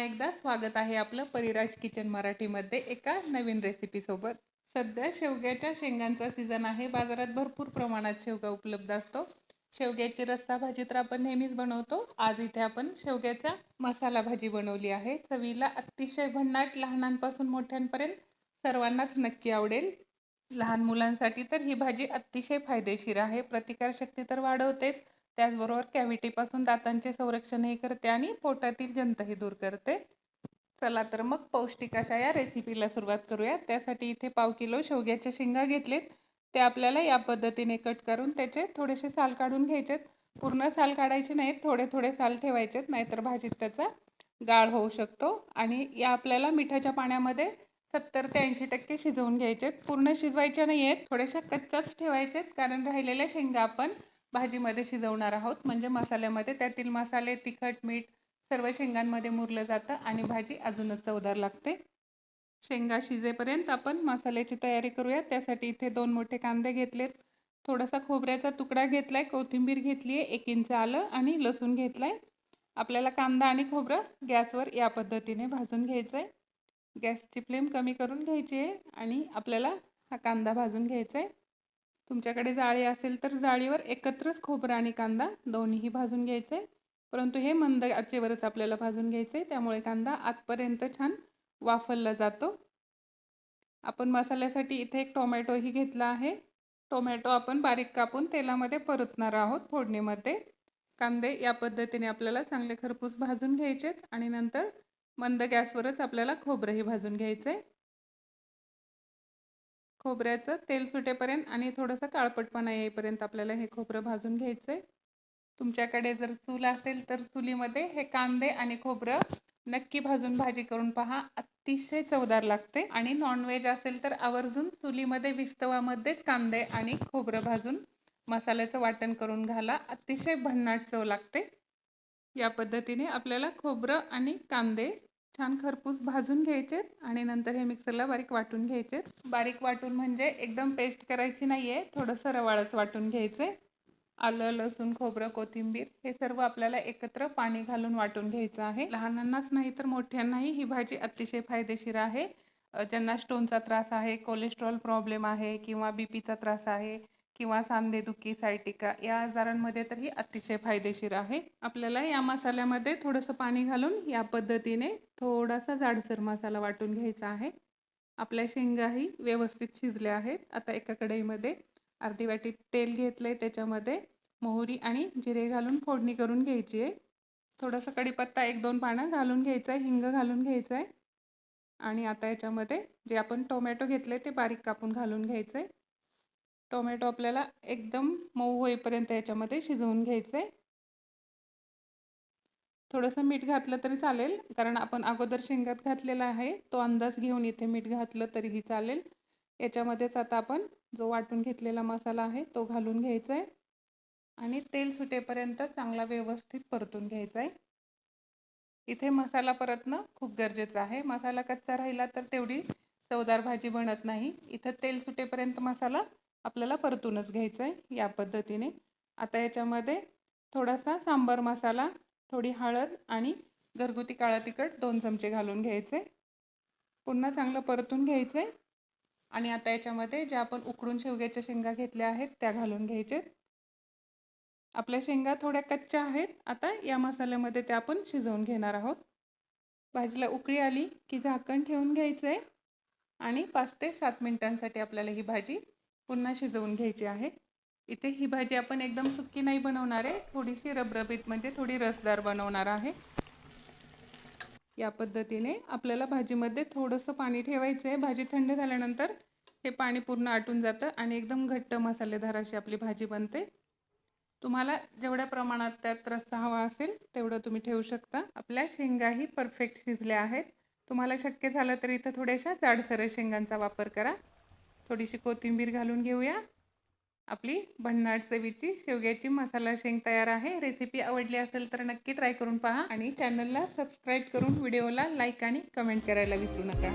पुन्हा एकदा स्वागत आहे आपलं परिराज किचन मराठीमध्ये एका नवीन रेसिपीसोबत सध्या शेवग्याच्या शेंगांचा सीझन आहे. बाजारात भरपूर प्रमाणात शेवगा उपलब्ध असतो. शेवग्याची रस्सा भाजी तर आपण नेहमीच बनवतो. आज इथे आपण शेवग्याचा मसाला भाजी बनवली आहे. चवीला अतिशय भन्नाट लहानांपासून मोठ्यांपर्यंत सर्वांनाच नक्की आवडेल. लहान मुलांसाठी तर ही भाजी अतिशय फायदेशीर आहे. प्रतिकारशक्ती तर वाढवतेच. त्याचबरोबर कॅव्हिटीपासून दातांचे संरक्षणही करते आणि पोटातील जंतही दूर करते. चला तर मग पौष्टिक अशा या रेसिपीला सुरुवात करूया. त्यासाठी इथे पाव किलो शेवग्याच्या शेंगा घेतलेत. ते आपल्याला या पद्धतीने कट करून त्याचे थोडेसे साल काढून घ्यायचेत. पूर्ण साल काढायचे नाहीत थोडे थोडे साल ठेवायचेत नाहीतर भाजीत त्याचा गाळ होऊ शकतो. आणि या आपल्याला मिठाच्या पाण्यामध्ये सत्तर ते ऐंशी टक्के शिजवून घ्यायचेत. पूर्ण शिजवायच्या नाही आहेत थोड्याशा कच्च्याच ठेवायचेत कारण राहिलेल्या शेंगा आपण भाजीमध्ये शिजवणार आहोत. म्हणजे मसाल्यामध्ये त्यातील मसाले तिखट मीठ सर्व शेंगांमध्ये मुरलं जातं आणि भाजी अजूनच चवदार लागते. शेंगा शिजेपर्यंत आपण मसाल्याची तयारी करूया त्यासाठी इथे दोन मोठे कांदे घेतलेत. थोडासा खोबऱ्याचा तुकडा घेतलाय कोथिंबीर घेतली आहे एक इंच आलं आणि लसूण घेतलाय. आपल्याला कांदा आणि खोबरं गॅसवर या पद्धतीने भाजून घ्यायचं आहे गॅसची फ्लेम कमी करून घ्यायची आहे आणि आपल्याला हा कांदा भाजून घ्यायचा आहे तुमच्याकडे जाळी असेल तर जाळीवर एकत्रच खोबरं आणि कांदा दोन्हीही भाजून घ्यायचे. परंतु हे मंद आचेवरच आपल्याला भाजून घ्यायचे त्यामुळे कांदा आतपर्यंत छान वाफलला जातो. आपण मसाल्यासाठी इथे एक टोमॅटोही घेतला आहे. टोमॅटो आपण बारीक कापून तेलामध्ये परतणार आहोत फोडणीमध्ये. कांदे या पद्धतीने आपल्याला चांगले खरपूस भाजून घ्यायचेत आणि नंतर मंद गॅसवरच आपल्याला खोबरंही भाजून घ्यायचं आहे खोबऱ्याचं तेल सुटेपर्यंत आणि थोडंसं काळपटपणा येईपर्यंत आपल्याला हे खोबरं भाजून घ्यायचं आहे तुमच्याकडे जर चूल असेल तर चुलीमध्ये हे कांदे आणि खोबरं नक्की भाजून भाजी करून पहा. अतिशय चवदार लागते. आणि नॉनव्हेज असेल तर आवर्जून चुलीमध्ये विस्तवामध्येच कांदे आणि खोबरं भाजून मसाल्याचं वाटण करून घाला. अतिशय भन्नाट चव लागते. या पद्धतीने आपल्याला खोबरं आणि कांदे छान खरपूस भाजून घ्यायचे आणि नंतर हे मिक्सरला बारीक वाटून घ्यायचे. बारीक वाटून म्हणजे एकदम पेस्ट करायची नाही आहे थोडंसं रवाळच वाटून घ्यायचे. आलं लसूण खोबरं कोथिंबीर हे सर्व आपल्याला एकत्र पाणी घालून वाटून घ्यायचं आहे. लहानांनाच नाही तर मोठ्यांनाही ही भाजी अतिशय फायदेशीर आहे. ज्यांना स्टोनचा त्रास आहे कोलेस्ट्रॉल प्रॉब्लेम आहे किंवा बी पीचा त्रास आहे किंवा सांधेदुखी सायटिका या आजारांमध्ये तर ही अतिशय फायदेशीर आहे. आपल्याला या मसाल्यामध्ये थोडंसं पाणी घालून या पद्धतीने थोडासा जाडसर मसाला वाटून घ्यायचा आहे. आपल्या शेंगाही व्यवस्थित शिजल्या आहेत. आता एका कढईमध्ये अर्धी वाटी तेल घेतलं आहे त्याच्यामध्ये मोहरी आणि जिरे घालून फोडणी करून घ्यायची आहे. थोडासा कढीपत्ता एक दोन पानं घालून घ्यायचं आहे. हिंग घालून घ्यायचं आहे. आणि आता याच्यामध्ये जे आपण टोमॅटो घेतले ते बारीक कापून घालून घ्यायचं आहे टोमॅटो आपल्याला एकदम मऊ होईपर्यंत याच्यामध्ये शिजवून घ्यायचं आहे थोडंसं मीठ घातलं तरी चालेल कारण आपण अगोदर शेंगात घातलेला आहे तो अंदाज घेऊन इथे मीठ घातलं तरीही चालेल. याच्यामध्येच आता आपण जो वाटून घेतलेला मसाला आहे तो घालून घ्यायचा आहे आणि तेल सुटेपर्यंत चांगला व्यवस्थित परतून घ्यायचा आहे इथे मसाला परतणं खूप गरजेचं आहे. मसाला कच्चा राहिला तर तेवढी चवदार भाजी बनत नाही. इथं तेल सुटेपर्यंत मसाला आपल्याला परतूनच घ्यायचं आहे या पद्धतीने. आता याच्यामध्ये थोडासा सांबर मसाला थोडी हळद आणि घरगुती काळा तिखट दोन चमचे घालून घ्यायचे. पुन्हा चांगलं परतून घ्यायचे आणि आता याच्यामध्ये ज्या आपण उकडून शेवग्याच्या शेंगा घेतल्या आहेत त्या घालून घ्यायचे. आपल्या शेंगा थोड्या कच्च्या आहेत. आता या मसाल्यामध्ये त्या आपण शिजवून घेणार आहोत. भाजीला उकळी आली की झाकण ठेवून घ्यायचं आहे आणि पाच ते सात मिनिटांसाठी आपल्याला ही भाजी पुन्हा शिजवून घ्यायची आहे. इथे ही भाजी आपण एकदम सुक्की नाही बनवणार आहे. थोडीशी रबरबीत म्हणजे थोडी रसदार बनवणार आहे. या पद्धतीने आपल्याला भाजीमध्ये थोडंसं पाणी ठेवायचं आहे. भाजी थंड झाल्यानंतर हे पाणी पूर्ण आटून जातं आणि एकदम घट्ट मसालेदार अशी आपली भाजी बनते. तुम्हाला जेवढ्या प्रमाणात त्यात रस्सा हवा असेल तेवढं तुम्ही ठेवू शकता. आपल्या शेंगाही परफेक्ट शिजल्या आहेत. तुम्हाला शक्य झालं तर इथं थोड्याशा जाडसर शेंगांचा वापर करा. थोडीशी कोथिंबीर घालून घेऊया. आपली भन्नाट चवीची शेवग्याची मसाला शेंग तयार आहे. रेसिपी आवडली असेल तर नक्की ट्राय करून पहा आणि चॅनलला सबस्क्राईब करून व्हिडिओला लाईक आणि कमेंट करायला विसरू नका.